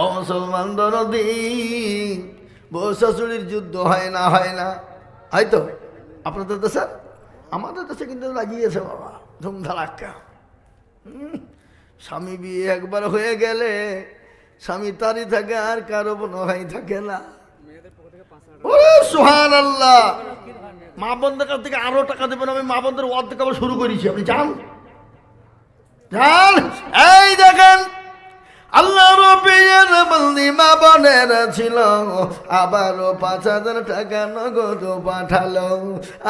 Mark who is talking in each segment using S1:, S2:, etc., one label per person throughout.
S1: ও মুসলমান দরদি বউ শাশুড়ির যুদ্ধ হয় না হয় না। হয়তো আপনাদের দেশে? আমাদের দেশে কিন্তু লাগিয়েছে বাবা ধুমধারাক্কা স্বামী বিয়ে একবার হয়ে গেলে স্বামী তারই থাকে, আর কারও কোনো ভাই থাকে না। ও সোহান আল্লাহ মা বন্ধের কাছ থেকে আরও টাকা দেবেন, আমি মা বন্ধের অর্ধেক শুরু করেছি। আপনি যান। যান, এই দেখেন আল্লাহ রবির বন্দি মা বোনের ছিল। আবারও পাঁচ হাজার টাকা নগদ পাঠালো।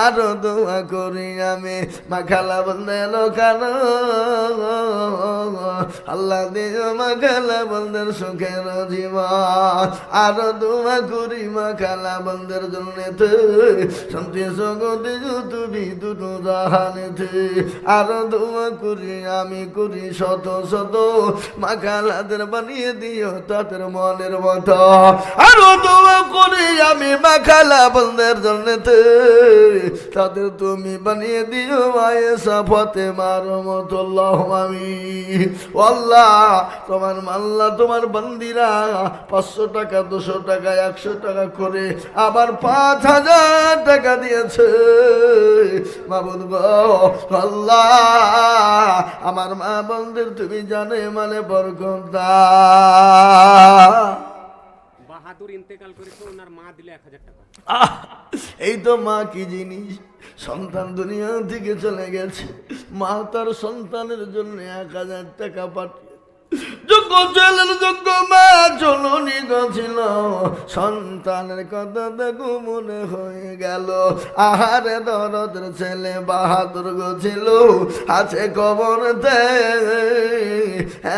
S1: আরও দোয়া করি আমি। মাখালা বলতে লোকাল আল্লাহ দিও মাখালা বলদের সুখের জীবন। আরও দোয়া করি মাখালা বলদের জন্য শান্তি সগতে তুমি দুটো জাহানেতে। আরও দোয়া করি আমি করি শত শত মাখালাদের বানিয়ে দিও, তাদের মনের মতো। আরও দোয়া করে আমি মাখালা বলদের জন্য তাদের তুমি বানিয়ে দিও মায়ে সাফতে মার মতো আমি। আল্লাহ তোমার মাল্লা, তোমার বন্দিরা পাঁচশো টাকা, দুশো টাকা, একশো টাকা করে আবার পাঁচ হাজার টাকা দিয়েছে। মাবুদ আল্লাহ, আমার মা বন্ধুর তুমি জানে মানে বরকম
S2: বাহাদুর ইন্তেকাল করেছে ওনার মা দিলে এক হাজার টাকা।
S1: আহ, এই তো মা কি জিনিস? সন্তান দুনিয়া থেকে চলে গেছে। মা তার সন্তানের জন্য এক হাজার টাকা পাঠিয়ে ছেলের যোগ্য মা সন্তানের কথা দেখো, মনে হয়ে গেল, আহারে দরদের ছেলে বাহাদুর গো ছিল। আছে কবর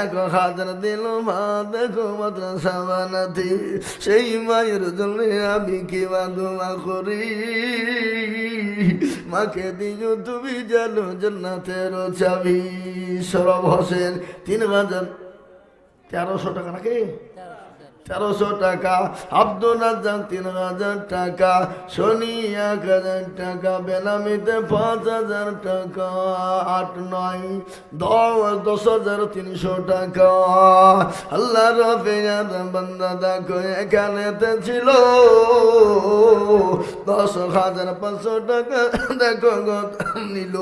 S1: এক হাজার দিল মা, দেখো মাত্র সাবানাতি। সেই মায়ের জন্য আমি কি বাদুমা করি? মাকে দিও তুমি জানো জন্নাতের চাবি। সরব হোসেন, তিন হাজার তেরোশো টাকা নাকি? তেরোশো টাকা। আব্দুল রাজ্জাক তিন হাজার টাকা। শনি এক হাজার টাকা। বেনামিতে পাঁচ হাজার টাকা। আট, নয়, দশ দশ হাজার তিনশো টাকা। আল্লাহ রবে বান্দা দেখো ছিল। দশ হাজার পাঁচশো টাকা দেখো নিল।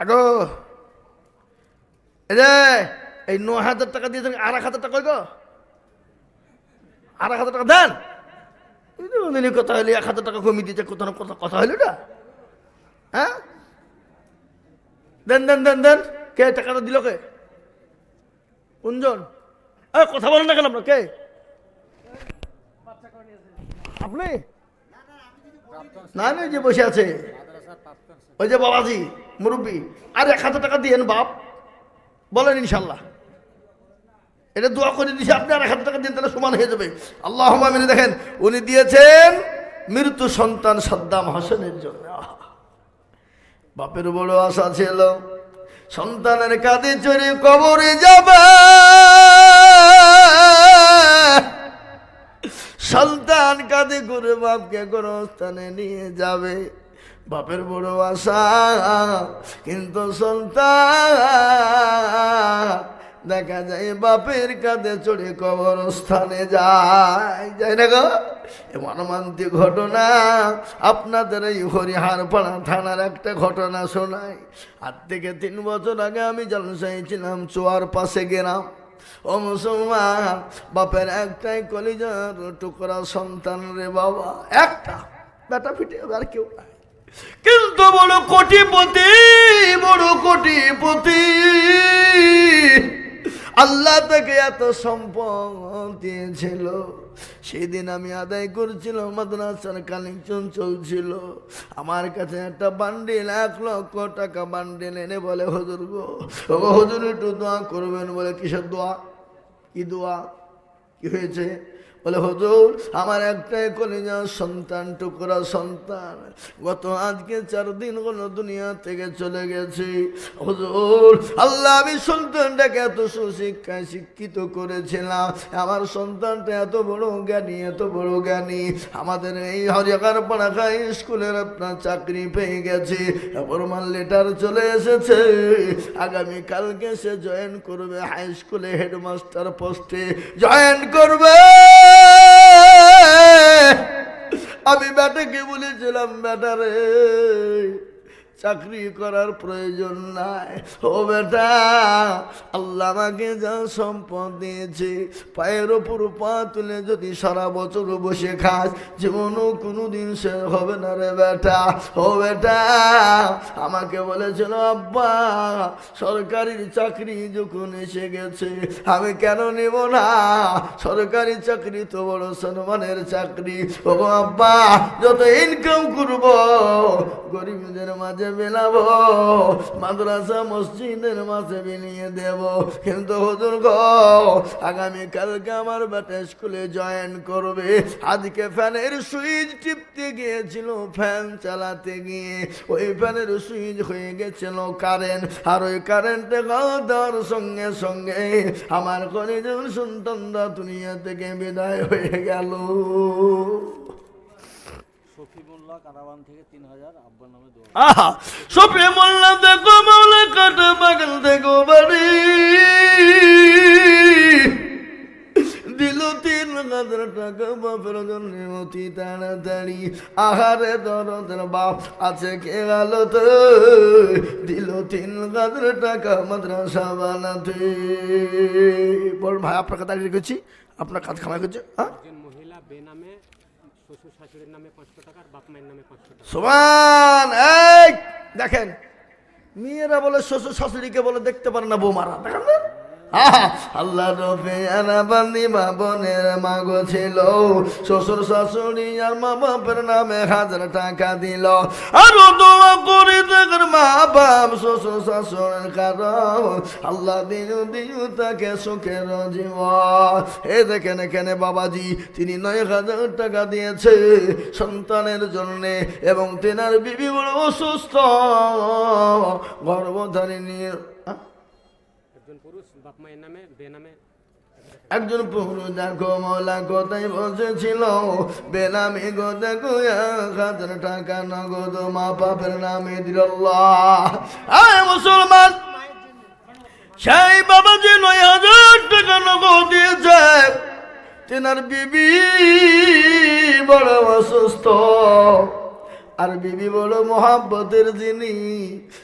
S1: আগো যে, এই ন হাজার টাকা দিয়েছেন আর এক হাজার টাকা গো আর এক হাজার টাকা দেন। কথা হইলে, এক হাজার টাকা কমিয়ে দিয়েছে কোথাও কথা কথা হইল এটা হ্যাঁ? দেন দেন দেন দেন, কে টাকাটা দিল কে? কোনজন? এ কথা বলেন না কেন আপনার, কে? আপনি? না না যে বসে আছে। ওই যে বাবাজি, মুরব্বী, আর এক হাজার টাকা দিয়েন বাপ। বলেন ইনশাল্লাহ। এটা দোয়া করে দিয়েছে আপনি আর এক হাজার টাকা দিন তাহলে সমান হয়ে যাবে। আল্লাহ মেনে দেখেন, উনি দিয়েছেন মৃত্যু সন্তান সাদ্দাম হোসেনের জন্য। বাপের বড় আশা ছিল, সন্তানের কাঁধে চড়ে কবরে যাবে। সন্তান কাঁধে করে বাপকে কোনো স্থানে নিয়ে যাবে। বাপের বড় আশা, কিন্তু সন্তান, দেখা যায় বাপের কাঁধে চড়ে কবরস্থানে যায়। যায় না গো? এ মর্মান্তিক ঘটনা, আপনাদের এই হরিহার পাড়া থানার একটা ঘটনা শোনাই। আর থেকে তিন বছর আগে আমি জলসাই ছিলাম, চোয়ার পাশে গেলাম। ও মুসলমান, বাপের একটাই কলিজার টুকরা সন্তান রে বাবা। একটা? বেটা ফিটে আর কেউ নাই। কিন্তু বড় কোটিপতি বড় কোটিপতি। আল্লাহ তাকে এত সম্পদ দিয়েছিল। সেদিন আমি আদায় করছিলাম, মাদ্রাসার কালেকশন চলছিল। আমার কাছে একটা বান্ডিল এক লক্ষ টাকা বান্ডিল এনে বলে, হজুর গো হুজুর, একটু দোয়া করবেন। বলে, কিসের দোয়া? কি দোয়া? কি হয়েছে? বলে, হুজুর, আমার একটাই কলিজা সন্তান, টুকরা সন্তান। গত আজকে চার দিন হলো দুনিয়া থেকে চলে গেছে। হুজুর, আল্লাহ আমি সন্তানটাকে এত সুশিক্ষায় শিক্ষিত করেছিলাম। আমার সন্তানটা এত বড় জ্ঞানী, এত বড় জ্ঞানী। আমাদের এই হরিয়াকার পাড়াখায় স্কুলের আপনার চাকরি পেয়ে গেছে। প্রমাণ লেটার চলে এসেছে। আগামী কালকে সে জয়েন করবে হাই স্কুলে হেডমাস্টার পোস্টে জয়েন করবে! আমি ব্যাটাকে বলেছিলাম ব্যাটারে চাকরি করার প্রয়োজন নাই। ও বেটা, আল্লাহ আমাকে যা সম্পদ দিয়েছে, পায়ের ওপর পা তুলে যদি সারা বছর বসে খাস, জীবনও কোনো দিন সে হবে না রে বেটা। ও বেটা, আমাকে বলেছিল, আব্বা সরকারি চাকরি যখন এসে গেছে, আমি কেন নেব না? সরকারি চাকরি তো বড় সম্মানের চাকরি। ও আব্বা, যত ইনকাম করব, গরিবদের মাঝে বেলাবো। মাদ্রাসা মসজিদের মাঝে বিলিয়ে দেব। কিন্তু হুজুর গো আগামী কালকে আমার বেটা স্কুলে জয়েন করবে। আজকে ফ্যানের সুইচ টিপতে গিয়েছিল, ফ্যান চালাতে গিয়ে। ওই ফ্যানের সুইচ হয়ে গেছিল কারেন্ট আর ওই কারেন্টে দেওয়ার সঙ্গে সঙ্গে আমার কলেজের সন্তানরা দুনিয়া থেকে বিদায় হয়ে গেল।
S3: কারাবান থেকে তিন হাজার আব্বার নামে
S1: আহা সপে মোল্লা দেখো মাওলা কাট বাগল দেখো বাড়ি। দিল তিন হাজার টাকা বাপের জন্য অতি তাড়াতাড়ি। আহারে দরদের বাপ আছে কে গেল তো দিল তিন হাজার টাকা মাদ্রাসা বানাতে। বল ভাই আপনার কথা রেখেছি আপনার কাজ খামাই করছে হ্যাঁ?
S2: মহিলা বেনামে
S1: সমান দেখেন মেয়েরা বলে শ্বশুর শাশুড়িকে বলে দেখতে পারে না বৌমারা। দেখেন আল্লাহ রফে আনাবান্দি মা বোনের মাগো ছিল। শ্বশুর শাশুড়ি আর মা বাপের নামে হাজার টাকা দিল। আর দোয়া করে দেখেন মা বাপ, শ্বশুর শাশুড়ের কারণ। আল্লাহ দিন দিন তাকে সুখের জীবন। এ দেখেন এখানে বাবাজি, তিনি নয় হাজার টাকা দিয়েছে সন্তানের জন্যে এবং তেনার বিবি বড় অসুস্থ। আহ?
S2: একজন পুরুষ?
S1: একজন পুরুষ দেখো মৌলা কোথায় বসেছিল? বেনামি গো দেখো, এক হাজার টাকা নগদ মা বাপের নামে দিল। আয় মুসলমান, সেই বাবা যে নয় হাজার টাকা নগদ দিয়েছে, তেনার বিবি বড় অসুস্থ। আর বিবি বলো, মহাব্বতের যিনি,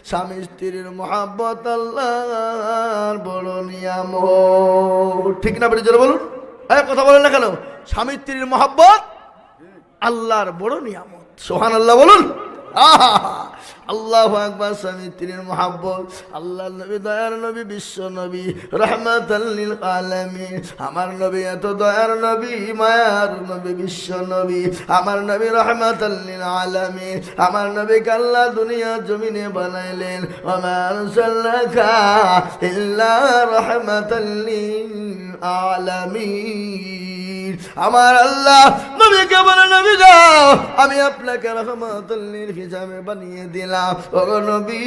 S1: স্বামী স্ত্রীর মহাব্বত আল্লাহর বড় নিয়াম ঠিক না বলে বলুন। এই কথা বলেন না কেন? স্বামী স্ত্রীর মহাব্বত আল্লাহর বড় নিয়ামত সোহান আল্লাহ বলুন। আহা! আল্লাহ আকবার স্বামী স্ত্রীর মহাব্বত। আল্লাহ নবী দয়ার নবী, বিশ্ব নবী রহমত আলামিন। আমার নবী এত দয়ার নবী, মায়ার নবী, বিশ্ব নবী। আমার নবী রহমত আলমী আমার নবী আল্লাহ দুনিয়া জমিনে বানাইলেন। আমার সাল্লাকা ইল্লা রহমতাল্লিল আলামিন। আমার আল্লাহ নবীকে বলে নবী যাও আমি আপনাকে রহমতুল্লির হিসাবে বানিয়ে দিলাম। ও নবী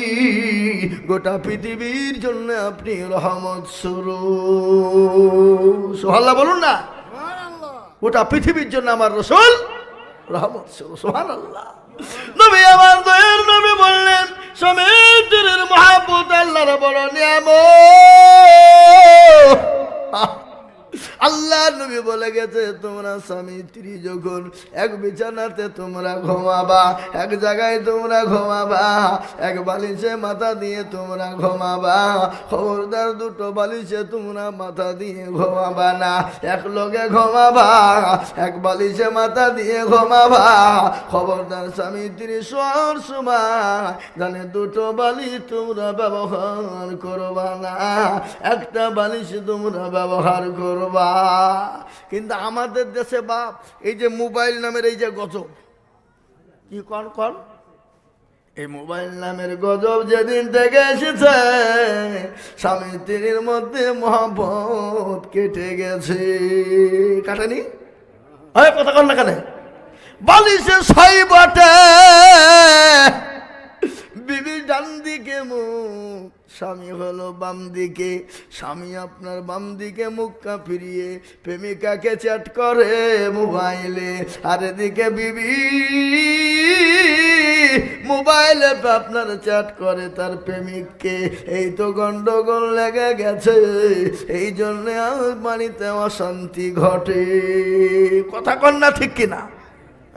S1: গোটা পৃথিবীর জন্য আপনি রহমত শুরু সোহাল্লাহ বলুন না। গোটা পৃথিবীর জন্য আমার রসুল রহমত শুরু সোহান আল্লাহ নবী আমার দয়ের স্বামী স্ত্রী যখন এক বিছানাতে তোমরা ঘুমাবা, এক জায়গায় তোমরা ঘুমাবা, এক বালিশে মাথা দিয়ে তোমরা ঘুমাবা, খবরদার দুটো বালিশে তোমরা মাথা দিয়ে ঘুমাবা না, এক লোকে ঘুমাবা, এক বালিশে মাথা দিয়ে ঘুমাবা, খবরদার স্বামী স্ত্রী সর জানে দুটো বালিশ তোমরা ব্যবহার করবা না, একটা বালিশ তোমরা ব্যবহার করবা। কিন্তু আমাদের দেশে বাপ এই যে মোবাইল নামের এই যে গজব। কি কন কন? এই মোবাইল নামের গজব যেদিন থেকে এসেছে, স্বামী স্ত্রীর মধ্যে মহাবত কেটে গেছে। কাটেনি? হয় কথা কর না কেন? বালিশে ছয় বটে। বিবি ডান দিকে মুখ, স্বামী হলো বাম দিকে স্বামী আপনার বাম দিকে মুখটা ফিরিয়ে প্রেমিকাকে চ্যাট করে মোবাইলে। আর এদিকে বিবি মোবাইলে আপনার চ্যাট করে তার প্রেমিককে। এই তো গন্ডগোল লেগে গেছে, এই জন্যে আমার বাড়িতে অশান্তি ঘটে। কথা কন্যা ঠিক কিনা?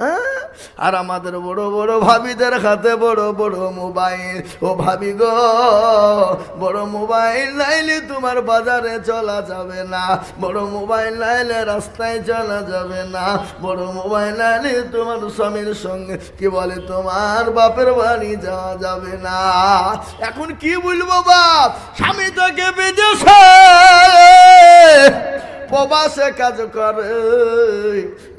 S1: হ্যাঁ? আর আমাদের বড় বড় ভাবিদের হাতে বড় বড় মোবাইল। ও ভাবি গো, বড় মোবাইল নাইলে তোমার বাজারে চলা যাবে না। বড় মোবাইল নাইলে রাস্তায় চলা যাবে না। বড় মোবাইল নাইলে তোমার স্বামীর সঙ্গে, কি বলে, তোমার বাপের বাড়ি যাওয়া যাবে না। এখন কি বলব বাপ? স্বামী তোকে বেঁধেছে। প্রবাসে কাজ করে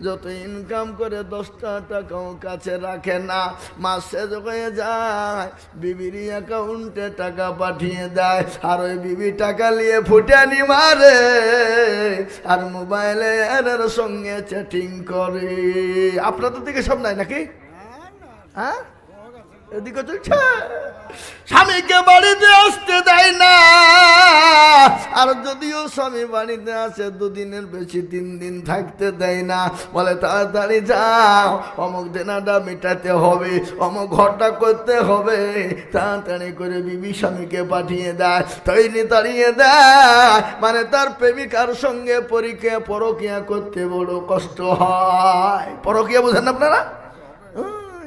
S1: যত ইনকাম করে দশটা টাকাও কাছে রাখে না। মাসে যখন যায় বিবির অ্যাকাউন্টে টাকা পাঠিয়ে দেয় আর ওই বিবি টাকা নিয়ে ফুটানি মারে আর মোবাইলে এর সঙ্গে চ্যাটিং করে। আপনাদের দিকে সব নাই নাকি? হ্যাঁ? এদিকে চলছে স্বামীকে বাড়িতে আসতে দেয় না। আর যদিও স্বামী বাড়িতে আসে, দুদিনের বেশি তিন দিন থাকতে দেয় না। বলে, তাড়াতাড়ি যাও, অমুক দেনাটা মেটাতে হবে, অমুক ঘরটা করতে হবে। তাড়াতাড়ি করে বিবি স্বামীকে পাঠিয়ে দেয়, তৈরি তাড়িয়ে দেয়। মানে তার প্রেমিকার সঙ্গে পরীক্ষা, পরকিয়া করতে বড় কষ্ট হয়। পরকিয়া বোঝেন আপনারা?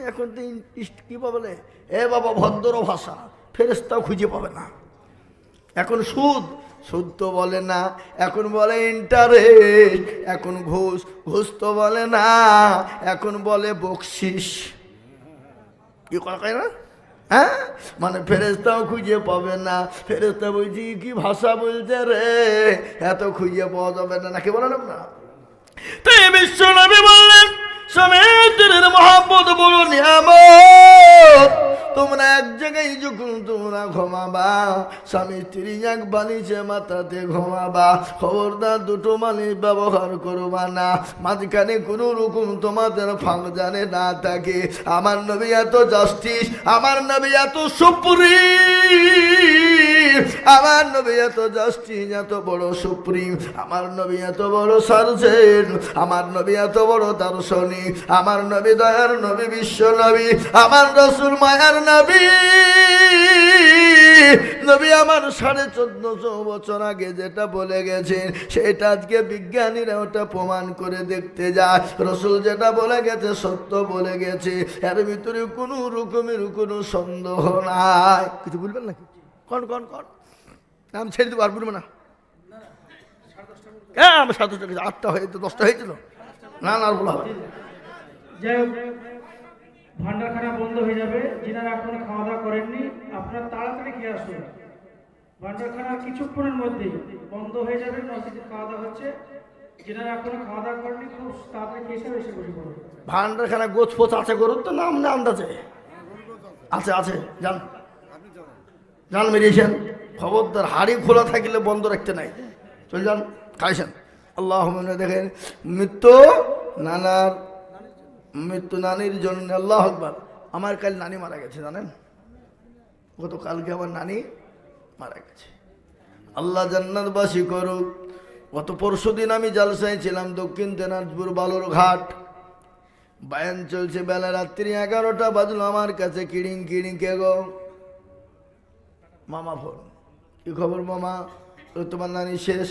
S1: এখন তো কি বলে? এ বাবা, ভদ্র ভাষা। ফেরেস্তাও খুঁজে পাবে না। এখন সুদ। সুদ তো বলে না। এখন বলে ইন্টারেস্ট এখন ঘুষ। ঘুষ তো বলে না। এখন বলে বকশিস। কি কয় না? হ্যাঁ? মানে ফেরেস্তাও খুঁজে পাবে না। ফেরেস্তা বলছি, কি ভাষা বলছে রে? এত খুঁজে পাওয়া যাবে না। নাকি বলেন না তাই বিশ্ব নবী বললেন সমেতের মহাপদ বড় স্বামী স্ত্রী এক বালিশে মাথাতে ঘুমাবা। খবরদার দুটো মালিশ ব্যবহার করবা না। মাঝখানে কোনো রকম তোমাদের ফাঁক জানে না থাকে। আমার নবী এত জাস্টিস আমার নবী এত সুপ্রিম আমার নবী এত জাস্টিস এত বড় সুপ্রিম আমার নবী এত বড় সার্জেন আমার নবী এত বড় দার্শনিক। আমার নবী দয়ার নবী, বিশ্ব নবী। আমার রসুল মায়ার নবী। নবী আমার সাড়ে চোদ্দশো বছর আগে যেটা বলে গেছেন, সেটা আজকে বিজ্ঞানীরা ওটা প্রমাণ করে দেখতে যায়। রসুল যেটা বলে গেছে, সত্য বলে গেছে। এর ভিতরে কোনো রকমের কোনো সন্দেহ নাই। কিছু বলবেন নাকি? কন কন কন। আমি ছেড়ে দেবো, আর বলব না। হ্যাঁ আমার সাথে আটটা হয়েছে, দশটা হয়েছিল? না না বলা
S4: যাই ভান্ডারখানা বন্ধ হয়ে যাবে। যিনারা এখনও খাওয়া দাওয়া করেননি, আপনারা তাড়াতাড়ি খেয়ে আসুন। ভান্ডারখানা কিছুক্ষণের মধ্যেই বন্ধ হয়ে যাবে মসজিদে খাওয়া দাওয়া হচ্ছে।
S1: গোছ আছে তো? নাম না খবরদার, হাড়ি খোলা থাকলে বন্ধ রাখতে নাই। চলে যান আল্লাহ দেখেন, মৃত্যু নানার, মৃত্যু নানির জন্য, আল্লাহ আকবার। আমার কাল নানি মারা গেছে, জানেন? গতকালকে আমার নানি মারা গেছে। আল্লাহ জান্নাতবাসী করুক। গত পরশু দিন আমি জালসায় ছিলাম, দক্ষিণ দিনাজপুর বালুর ঘাট বায়ান চলছে বেলা রাত্রি এগারোটা, বাজলো আমার কাছে কিড়িং কিড়িং কে গো? মামা ফোন। কি খবর মামা? তোমার নানি শেষ?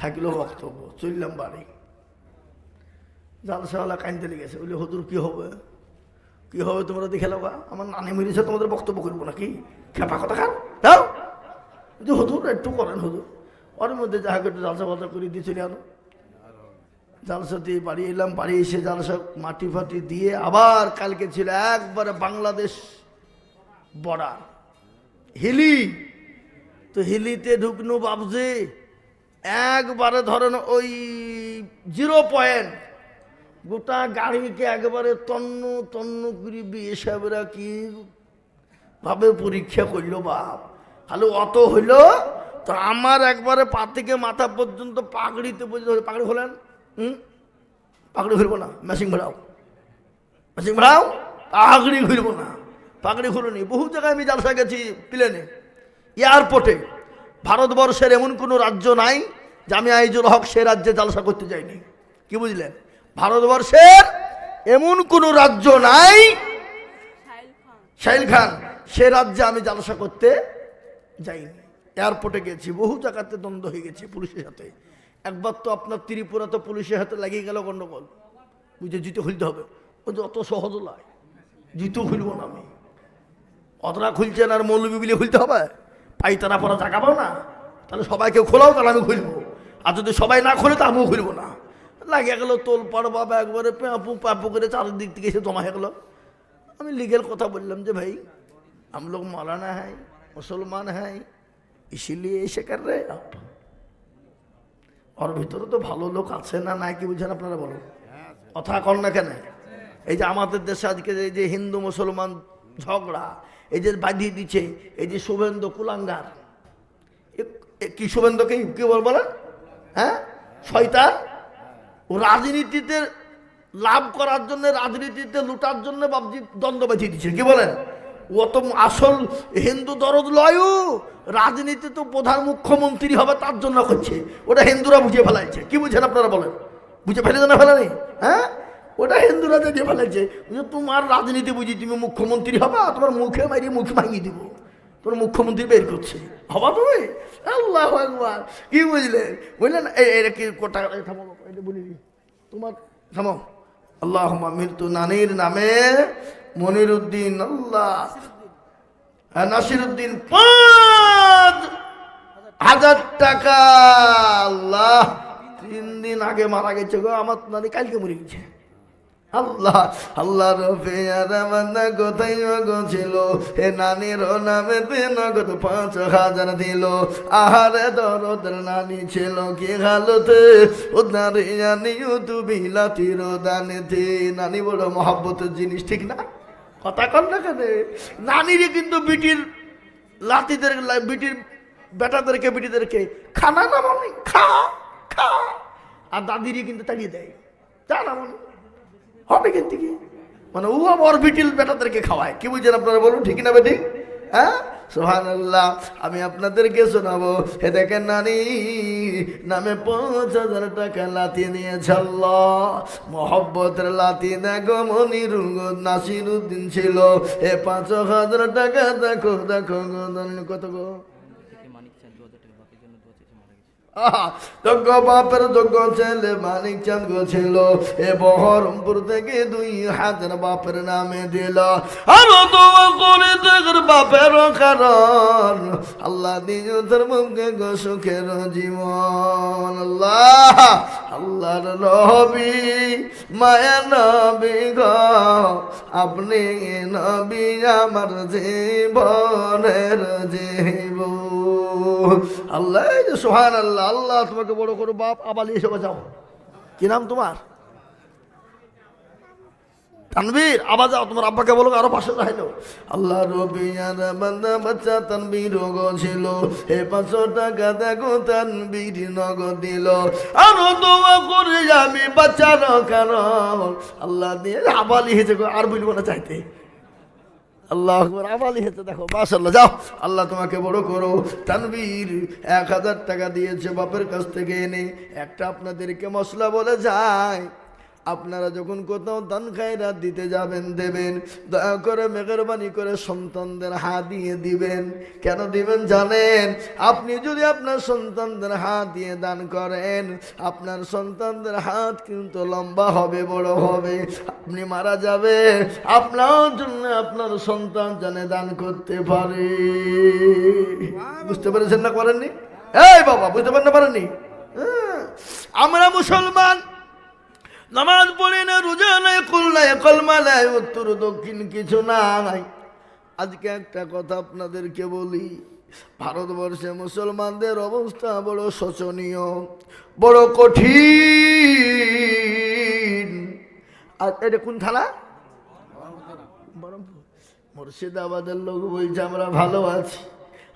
S1: থাকল বক্তব্য, চললাম বাড়ি। জালসাওয়ালা কাইনতে লেগেছে, বলি, হুজুর, কি হবে? কি হবে তোমরা দেখে লোকা আমার নানি মেরেছে, তোমাদের বক্তব্য করব নাকি? খেপা কথা খান দাও যে হুজুর, একটু করেন হুজুর। ওর মধ্যে যাহাকে একটু জালসা বাজা করে দিয়ে চলে আনো। জালসা দিয়ে বাড়ি এলাম, বাড়ি এসে জালসা মাটি ফাটি দিয়ে আবার কালকে ছিল একবারে বাংলাদেশ বর্ডার। হিলি। তো হিলিতে ঢুকনো বাবজে একবারে ধরেন ওই জিরো পয়েন্ট গোটা গাড়িকে একেবারে তন্ন তন্ন করে বিয়ে সাহেবরা কি ভাবে পরীক্ষা করল বাপ? তাহলে অত হইল, তো আমার একবারে পা থেকে মাথা পর্যন্ত পাগড়িতে পর্যন্ত পাগড়ি হলেন? হুম? পাগড়ি ঘুরবো না মেশিং ভাড়াও মেশিং ভাড়াও পাগড়ি ঘুরবো না। পাগড়ি ঘুরুনি, বহু জায়গায় আমি জালসা গেছি, প্লেনে। এয়ারপোর্টে, ভারতবর্ষের এমন কোনো রাজ্য নাই যে আমি আইজুল হক সে রাজ্যে জালসা করতে যাইনি। কি বুঝলেন? ভারতবর্ষের এমন কোনো রাজ্য নাই শাহিল খান, সে রাজ্যে আমি জালসা করতে যাইনি। এয়ারপোর্টে গেছি, বহু জায়গাতে দ্বন্দ্ব হয়ে গেছে পুলিশের সাথে। একবার তো আপনার ত্রিপুরা তো পুলিশের হাতে লাগিয়ে গেল গন্ডগোল। বুঝে জুতো খুলতে হবে। ও যে অত সহজ নয়। জুতো খুলবো না আমি। অতটা খুলছেন আর মৌলবি বিলে খুলতে হবে। পাইতারা পরা পাও না। তাহলে সবাইকে খোলাও, তাহলে আমি খুলবো। আর যদি সবাই না খোলে, তা আমিও খুলবো না। লাগিয়ে গেল তোল পাড় বাবা একবারে পেঁপু পাপু করে চারিদিক থেকে এসে জমা হয়ে গেলো আমি লিগেল কথা বললাম যে ভাই हम लोग मौलाना हैं मुसलमान हैं इसीलिए ऐसे कर रहे हैं आप ওর ভিতরে তো ভালো লোক আছে না নাই কি বুঝেন আপনারা বলুন কথা কর না কেন এই যে আমাদের দেশে আজকে এই যে হিন্দু মুসলমান ঝগড়া এই যে বাঁধিয়ে দিচ্ছে এই যে শুভেন্দু কুলাঙ্গার এ- এ কি শুভেন্দুকে কি বল বলেন হ্যাঁ শয়তান ও রাজনীতিতে লাভ করার জন্য, রাজনীতিতে লুটার জন্য বাবজি দ্বন্দ্ব বাঁচিয়ে দিচ্ছে কি বলেন? ও তো আসল হিন্দু দরদ লয়ও, রাজনীতি তো প্রধান মুখ্যমন্ত্রী হবে তার জন্য করছে। ওটা হিন্দুরা বুঝে ফেলাইছে। কি বুঝেন আপনারা বলেন? বুঝে ফেলে না ফেলেনি? হ্যাঁ? ওটা হিন্দুরা যে তোমার রাজনীতি বুঝি তুমি মুখ্যমন্ত্রী হবা, তোমার মুখে মারিয়ে মুখ ভাঙিয়ে দিব। তোর মুখ্যমন্ত্রী বের করছে। হবা তুমি আল্লাহ একবার কি বুঝলে? বুঝলেন এই এটা কি কোটা? থামো এটা বলি তোমার থামো। আল্লাহ মৃত্যু নানির নামে মনির উদ্দিন আল্লাহ। হ্যাঁ, নাসির উদ্দিন পাঁচ হাজার টাকা। আল্লাহ তিন দিন আগে মারা গেছে গো। আমার নানি কালকে মরে গেছে। আল্লাহ আল্লাহ রফে আরামান্না কোথায় গো ছিল হে নানির নামে নগদ পাঁচ হাজার দিল। আহারে দরদের নানি ছিল কি হালতে? জানি তুমি লাতির দানেতে। নানি বড় মহাব্বতের জিনিস, ঠিক না? কথা কর না কেন? নানিরে কিন্তু বিটির লাতিদের বিটির বেটাদেরকে, বিটিদেরকে খানা না মানে খা খা। আর দাদিরই কিন্তু তাড়িয়ে দেয়। তা না মানে। হবে কিন্তু কি মানে ও আবার বিটিল বেটাদেরকে খাওয়ায়। কি বুঝছেন আপনারা বলুন, ঠিক না বেটি? হ্যাঁ? সোহান আল্লাহ আমি আপনাদেরকে শোনাবো। হে দেখেন নানি, নামে পাঁচ হাজার টাকা লাতি নিয়েছে আল্লাহ। মহব্বতের লাতি দেখো, মনির নাসির উদ্দিন ছিল। এ পাঁচ হাজার টাকা দেখো দেখো কত গো? বাপের ছেলে মানিক ছিল। এ বহরমপুর থেকে দুই হাজার বাপের নামে দিল। বাপের কারণ। আল্লাহ মুখে গো সুখের জীবন। আল্লাহ, আল্লাহর মায়া নবী গো, আপনি নবী আমার জীবনের জীবন। আল্লাহ যে সোহান আল্লাহ আল্লাহ তোমাকে বড় করো বাপ আবালি এসে বাঁচাও কি নাম তোমার? তানবীর আবার যাও তোমার আব্বাকে বলো আরও পাশে চাইলো আল্লাহ রবিয়ার বান্দা বাচ্চা তানবীর ছিল। হে পাঁচশো টাকা দেখো তানবীর নগদ দিল। আরও দোয়া করে আমি বাচ্চার কারণ। আল্লাহ দিয়ে হেসে গো, আর বুঝব না চাইতে। আল্লাহ হেতে দেখো যাও। আল্লাহ তোমাকে বড় করো। এক হাজার টাকা দিয়েছে বাপের কাছ থেকে এনে। একটা আপনাদেরকে মশলা বলে যায়। আপনারা যখন কোথাও দান খায়রাত দিতে যাবেন দেবেন দয়া করে মেহরবানি করে সন্তানদের হাত দিয়ে দিবেন। কেন দিবেন জানেন? আপনি যদি আপনার সন্তানদের হাত দিয়ে দান করেন আপনার সন্তানদের হাত কিন্তু লম্বা হবে বড় হবে। আপনি মারা যাবে আপনার জন্য আপনার সন্তান জানে দান করতে পারে। বুঝতে পেরেছেন না করেননি? এই বাবা বুঝতে পারেন না পারেননি? হ্যাঁ। আমরা মুসলমান। নামাজ পড়ে না, রোজা নাই, কুল নাই, কলমা নাই, উত্তর দক্ষিণ কিছু নাই। আজকে একটা কথা আপনাদেরকে বলি, ভারতবর্ষে মুসলমানদের অবস্থা বড় শোচনীয়, বড় কঠিন। আর এটা কোন থানা? মুর্শিদাবাদের লোক বলছে, আমরা ভালো আছি।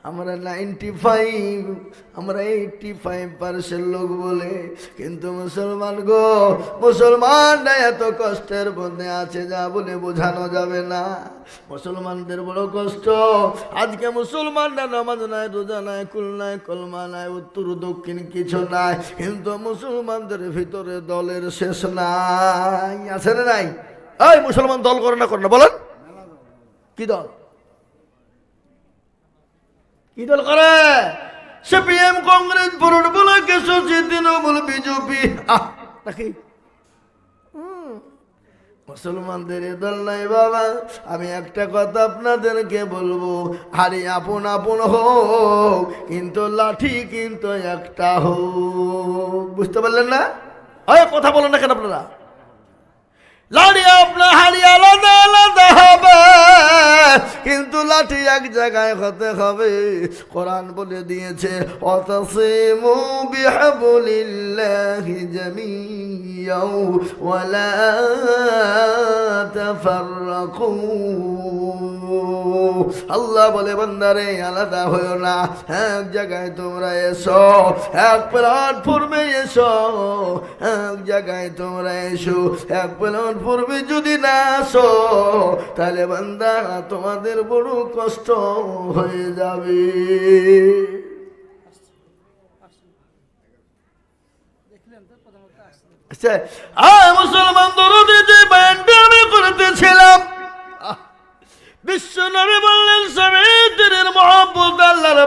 S1: আমরা নাইনটি ফাইভ আমরা এইটটি ফাইভ পার্সেন্ট লোক বলে, কিন্তু মুসলমান গো, মুসলমানরা এত কষ্টের মধ্যে আছে যা বলে বোঝানো যাবে না। মুসলমানদের বড় কষ্ট। আজকে মুসলমানরা নামাজ নাই, রোজা নাই, কুল নাই, কলমা নাই, উত্তর, দক্ষিণ কিছু নাই, কিন্তু মুসলমানদের ভিতরে দলের শেষ নাই। আছে না নাই? এই মুসলমান দল করে না করে না, বলেন। কি দল? কি দল করে সিপিএম কংগ্রেস ফরওয়ার্ড ব্লক এসোসি তৃণমূল বিজেপি। নাকি? মুসলমানদের দল নাই বাবা। আমি একটা কথা আপনাদেরকে বলব। আরে আপন আপন হোক, কিন্তু লাঠি কিন্তু একটা হোক। বুঝতে পারলেন না? ওই কথা বলেন না কেন আপনারা? লাড়ি আপনার হাড়ি আলাদা আলাদা। কিন্তু লাঠি এক জায়গায় হতে হবে। কোরআন বলে দিয়েছে, অতসিমু বিহাবলিল্লাহি আল্লাহ বলে, বান্দারে, আলাদা হয়েও না। এক জায়গায় তোমরা এসো, এক প্ল্যাটফর্মে এসো, এক জায়গায় তোমরা এসো, এক প্ল্যাটফর্মে যদি না আসো, তাহলে বান্দা তোমাদের বড় কষ্ট হয়ে যাবে। আচ্ছা, মুসলমান দরদে যে ব্যান্ডে আমি করতেছিলাম বিশ্ব নবী বললেন স্বামীদের মহব্বত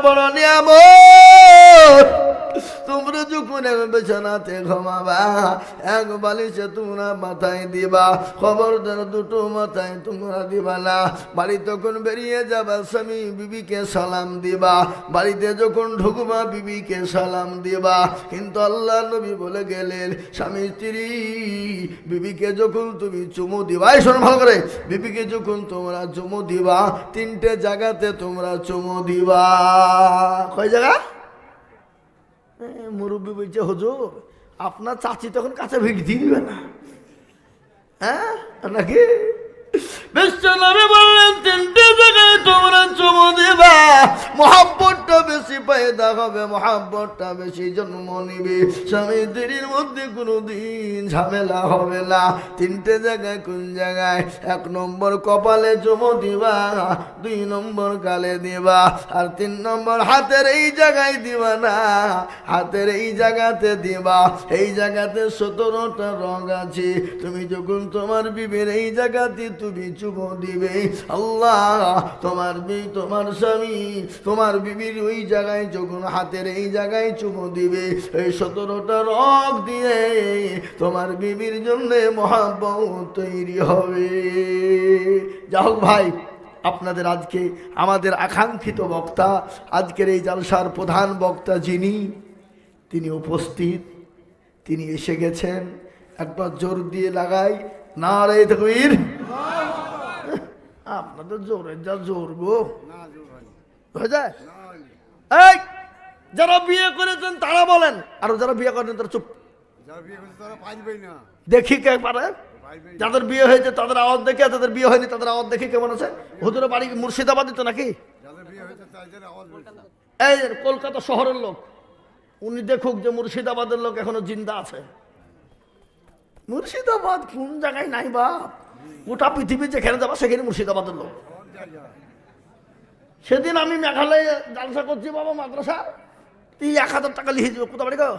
S1: বড় নিয়ামত। তোমরা যখন এক বিছানাতে এক বালিশে তোমরা মাথায় দিবা, খবরদার দুটো মাথায় তোমরা দিবা না। বাড়ি তখন বেরিয়ে যাবা, স্বামী বিবিকে সালাম দিবা। বাড়িতে যখন ঢুকবা, বিবিকে সালাম দিবা। কিন্তু আল্লাহ নবী বলে গেলেন, স্বামী স্ত্রী, বিবিকে যখন তুমি চুমু দিবা, এই শোনো ভালো করে, বিবিকে যখন তোমরা চুমু দিবা, তিনটে জায়গাতে তোমরা চুমু দিবা। কয় জায়গা? মুরব্বি বলছে, হজুর, আপনার চাচি তখন কাছে ভিড় দিবে না। হ্যাঁ নাকি? বিশ্বনবী বললেন, তিনটে জায়গায় তোমরা চুমু দিবা। মহাব্বতটা বেশি পয়দা হবে, মহাব্বতটা বেশি জন্ম নিবে। স্বামী স্ত্রীর মধ্যে ঝামেলা হবে না। তিনটে জায়গায় কোন জায়গায়? এক নম্বর কপালে চুমু দিবা, দুই নম্বর গালে দিবা, আর তিন নম্বর হাতের এই জায়গায় দিবা না। হাতের এই জায়গাতে দিবা। এই জায়গাতে সতেরোটা রং আছে। তুমি যখন তোমার বিবের এই জায়গাতে তুমি চুপ দিবে। আল্লাহ, তোমার তোমার স্বামী, তোমার বিবির ওই জায়গায় যখন হাতের এই জায়গায় চুপ দিবে, এই সতেরোটা রং দিয়ে তোমার বিবির জন্য মহাব্বত তৈরি হবে। যা হোক ভাই, আপনাদের আজকে আমাদের আকাঙ্ক্ষিত বক্তা, আজকের এই জালসার প্রধান বক্তা যিনি, তিনি উপস্থিত, তিনি এসে গেছেন, একবার জোর দিয়ে লাগাই না রে তকবীর। আপনাদের জোরের যা জোর গো। হয়ে যায়? এই যারা বিয়ে করেছেন তারা বলেন আর যারা বিয়ে করেন তারা চুপ। দেখি কে পারে। যাদের বিয়ে হয়েছে তাদের আওয়াজ দেখে যাদের বিয়ে হয়নি তাদের আওয়াজ দেখি কেমন আছে? হুজুরের বাড়ি মুর্শিদাবাদে তো নাকি?
S5: তাদের
S1: এই কলকাতা শহরের লোক উনি দেখুক যে মুর্শিদাবাদের লোক এখনও জিন্দা আছে। মুর্শিদাবাদ কোন জায়গায় নাই বাপ? গোটা পৃথিবী যেখানে যাবা, সেখানে মুর্শিদাবাদের লোক। সেদিন আমি মেঘালয়ে জালসা করছি, বাবা, মাদ্রাসা। তুই এক হাজার টাকা লিখে দিবে, কোথা বাড়ি গো?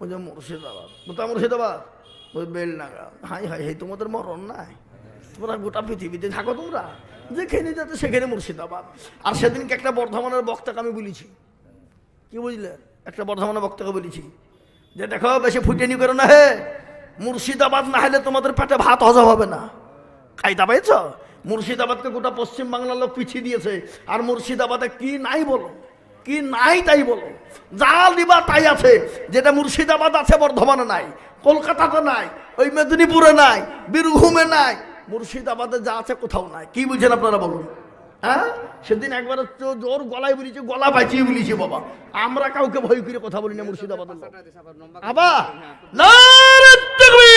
S1: বলছে মুর্শিদাবাদ। কোথা মুর্শিদাবাদ? ওই বেলনাগা হাই হাই হাই, তোমাদের মরণ নাই। তোমরা গোটা পৃথিবীতে থাকো তোমরা। যেখানে যাতে সেখানে মুর্শিদাবাদ। আর সেদিনকে একটা বর্ধমানের বক্তাকে আমি বলেছি। কি বুঝলে? একটা বর্ধমানের বক্তাকে বলেছি যে, দেখো, বেশি ফুটেনি করো না হে। মুর্শিদাবাদ না হলে তোমাদের পেটে ভাত হজম হবে না। কায়দা পেয়েছ মুর্শিদাবাদকে গোটা পশ্চিম বাংলার লোক পিছিয়ে দিয়েছে। আর মুর্শিদাবাদে কি নাই বলো? কি নাই তাই বলো? যা দিবা তাই আছে। যেটা মুর্শিদাবাদ আছে বর্ধমানে নাই। কলকাতাতে নাই। ওই মেদিনীপুরে নাই। বীরভূমে নাই। মুর্শিদাবাদে যা আছে কোথাও নাই। কি বুঝছেন আপনারা বলুন? হ্যাঁ? সেদিন একবার জোর গলায় বলেছি গলা বাঁচিয়ে বলেছি বাবা। আমরা কাউকে ভয় করে কথা বলি না। আবার তাকবীর!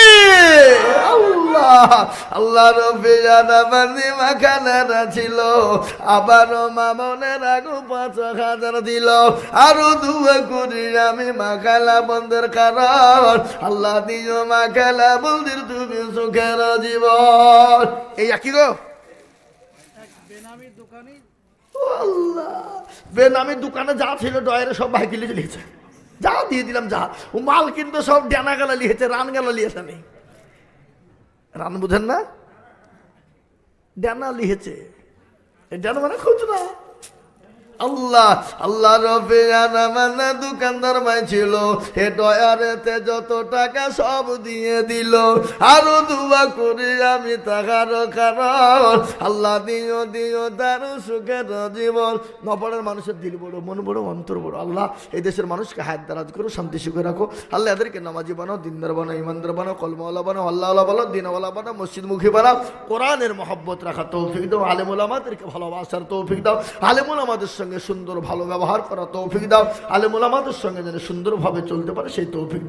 S1: আল্লাহু রবি জানাবানি মাখানারা ছিল, আবারও মামনের আগু পাঁচ হাজার দিল। আরও দুয়া করি আমি মাখালা বন্ধের কারণ। আল্লাহ দিও মাখালা বন্দির তুমি সুখের জীবন। এই একই গো বেনামি দোকানে যা ছিল ডয়ের সব ভাই কিলে লিখেছে যা দিয়ে দিলাম যা। ও মাল কিন্তু সব ডানা গেলা লিখেছে, রান গেলা লিখেছে নেই রান বুঝেন না? ডানা লিখেছে। ডানা মানে খুচরা। আল্লাহ আল্লাহ রবে মানে দোকানদার মাই ছিল। হে ডয়ারেতে যত টাকা সব দিয়ে দিল। আরও দুয়া করি আমি তাহার কারণ। আল্লাহ দিও দিও তার সুখের জীবন। নপরের মানুষের দিল বড়, মন বড়, অন্তর বড়। আল্লাহ, এই দেশের মানুষকে হায়াত দারাজ করো, শান্তি সুখে রাখো। আল্লাহ এদেরকে নামাজি বানাও, দিনদার বানাও, ইমানদার বানাও, কলমাওয়ালা বানাও আল্লাহ বানাও, দিনওয়ালা বানাও মসজিদ মুখী বানাও। কোরআনের মহব্বত রাখা তৌফিক দাও, আলেমুল আমাদেরকে ভালোবাসার তৌফিক দাও। আলেমুল আমাদের সঙ্গে সুন্দর, ভালো ব্যবহার করা তৌফিক দাও। আলেমুল আমাদের সঙ্গে যেন সুন্দরভাবে চলতে পারে, সেই তৌফিক